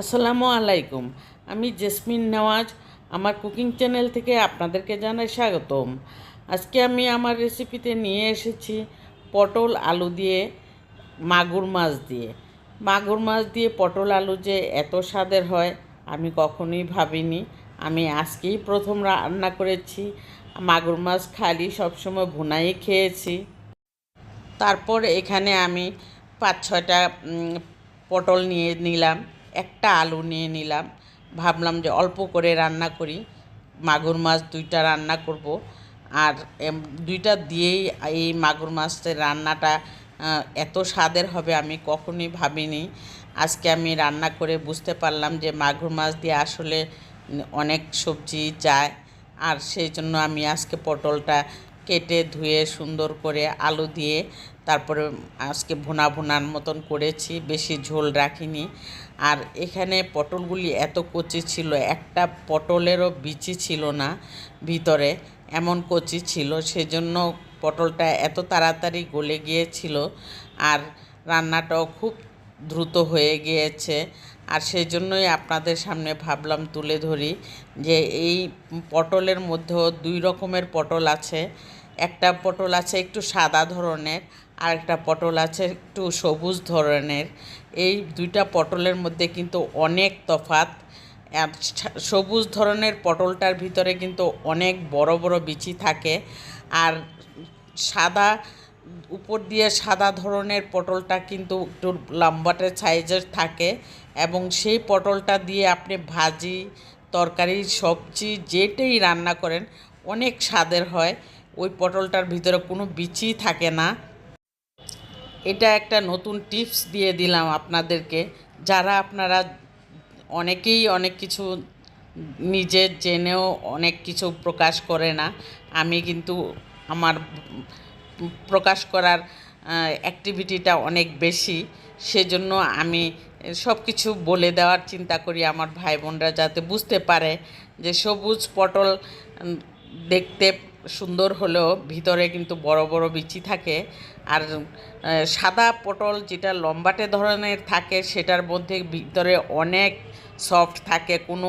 আসসালামু আলাইকুম। আমি জেসমিন নওয়াজ, আমার কুকিং চ্যানেল থেকে আপনাদেরকে জানাই স্বাগতম। আজকে আমি আমার রেসিপিতে নিয়ে এসেছি পটল আলু দিয়ে মাগুর মাছ দিয়ে। মাগুর মাছ দিয়ে পটল আলু যে এত স্বাদের হয়, আমি কখনোই ভাবিনি। আমি আজকেই প্রথম রান্না করেছি। মাগুর মাছ খালি সবসময় ভুনাই খেয়েছি। তারপর এখানে আমি পাঁচ ছয়টা পটল নিয়ে নিলাম। একটা আলু নিয়ে নিলাম। ভাবলাম যে অল্প করে রান্না করি। মাগুর মাছ দুইটা রান্না করব। আর দুইটা দিয়েই এই মাগুর মাছের রান্নাটা এত স্বাদের হবে আমি কখনোই ভাবিনি। আজকে আমি রান্না করে বুঝতে পারলাম যে মাগুর মাছ দিয়ে আসলে অনেক সবজি যায়। আর সেই জন্য আমি আজকে পটলটা কেটে ধুয়ে সুন্দর করে আলু দিয়ে তারপরে আজকে ভুনা ভুনার মতন করেছি, বেশি ঝোল রাখিনি। আর এখানে পটলগুলি এত কচি ছিল, একটা পটলেরও বিচি ছিল না ভিতরে, এমন কচি ছিল। সেজন্য পটলটা এত তাড়াতাড়ি গলে গিয়েছিল আর রান্নাটাও খুব দ্রুত হয়ে গিয়েছে। আর সেই জন্যই আপনাদের সামনে ভাবলাম তুলে ধরি যে এই পটলের মধ্যেও দুই রকমের পটল আছে। একটা পটল আছে একটু সাদা ধরনের, আর একটা পটল আছে একটু সবুজ ধরনের। এই দুইটা পটলের মধ্যে কিন্তু অনেক তফাত সবুজ ধরনের পটলটার ভিতরে কিন্তু অনেক বড় বড় বিচি থাকে। আর সাদা উপর দিয়ে সাদা ধরনের পটলটা কিন্তু একটু লম্বাটে সাইজের থাকে এবং সেই পটলটা দিয়ে আপনি ভাজি, তরকারি, সবজি যেটাই রান্না করেন, অনেক স্বাদের হয়। ওই পটলটার ভিতরে কোনো বিচি থাকে না। এটা একটা নতুন টিপস দিয়ে দিলাম আপনাদেরকে। যারা আপনারা অনেকেই অনেক কিছু নিজের জেনেও অনেক কিছু প্রকাশ করে না, আমি কিন্তু আমার প্রকাশ করার অ্যাক্টিভিটিটা অনেক বেশি। সেজন্য আমি সব কিছু বলে দেওয়ার চিন্তা করি আমার ভাই বোনরা যাতে বুঝতে পারে যে সবুজ পটল দেখতে সুন্দর হলেও ভিতরে কিন্তু বড় বড় বিচি থাকে। আর সাদা পটল যেটা লম্বাটে ধরনের থাকে সেটার মধ্যে ভিতরে অনেক সফট থাকে, কোনো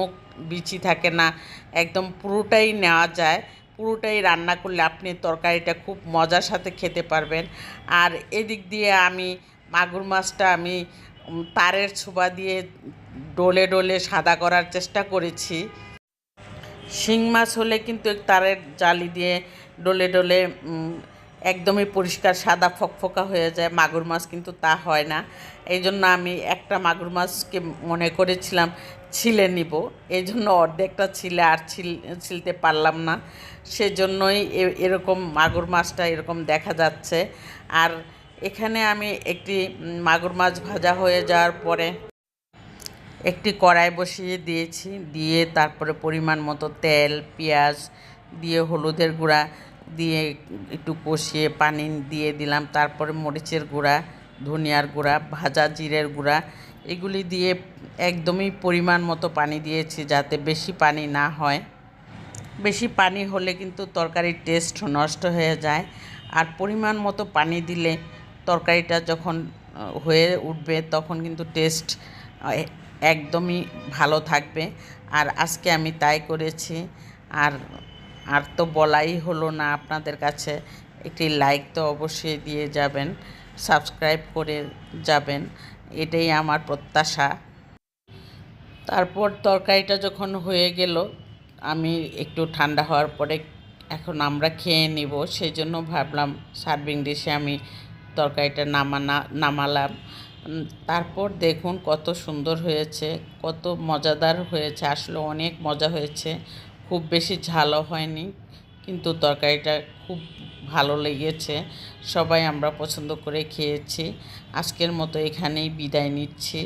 বিচি থাকে না। একদম পুরোটাই নেওয়া যায়। পুরোটাই রান্না করলে আপনি তরকারিটা খুব মজার সাথে খেতে পারবেন। আর এদিক দিয়ে আমি মাগুর মাছটা আমি তারের ছোবা দিয়ে ডোলে ডোলে সাদা করার চেষ্টা করেছি। শিং মাছ হলে কিন্তু তারের জালি দিয়ে ডোলে ডলে একদমই পরিষ্কার সাদা ফকফকা হয়ে যায়, মাগুর মাছ কিন্তু তা হয় না। এই জন্য আমি একটা মাগুর মাছকে মনে করেছিলাম ছিলে নিব। এই জন্য অর্ধেকটা ছিলে আর ছিল, ছিলতে পারলাম না। সেজন্যই এরকম মাগুর মাছটা এরকম দেখা যাচ্ছে। আর এখানে আমি একটি মাগুর মাছ ভাজা হয়ে যাওয়ার পরে একটি কড়াই বসিয়ে দিয়েছি। দিয়ে তারপরে পরিমাণ মতো তেল, পেঁয়াজ, দিয়ে হলুদের গুঁড়া দিয়ে একটু কষিয়ে পানি দিয়ে দিলাম। তারপরে মরিচের গুঁড়া, ধনিয়ার গুঁড়া, ভাজা জিরের গুঁড়া, এগুলি দিয়ে একদমই পরিমাণ মতো পানি দিয়েছি যাতে বেশি পানি না হয়। বেশি পানি হলে কিন্তু তরকারির টেস্ট নষ্ট হয়ে যায়। আর পরিমাণ মতো পানি দিলে তরকারিটা যখন হয়ে উঠবে তখন কিন্তু টেস্ট একদমই ভালো থাকবে। আর আজকে আমি তাই করেছি। আর আর তো বলাই হলো না আপনাদের কাছে। একটি লাইক তো অবশ্যই দিয়ে যাবেন সাবস্ক্রাইব করে যাবেন, এটাই আমার প্রত্যাশা। তারপর তরকারিটা যখন হয়ে গেল, আমি একটু ঠান্ডা হওয়ার পরে এখন আমরা খেয়ে নিব সেই জন্য ভাবলাম সার্ভিং ডিশে আমি তরকারিটা নামানা, নামালাম। তারপর দেখুন কত সুন্দর হয়েছে, কত মজাদার হয়েছে, আসলে অনেক মজা হয়েছে। খুব বেশি ঝালও হয়নি, কিন্তু তরকারিটা খুব ভালো লেগেছে। সবাই আমরা পছন্দ করে খেয়েছি। আজকের মতো এখানেই বিদায় নিচ্ছি।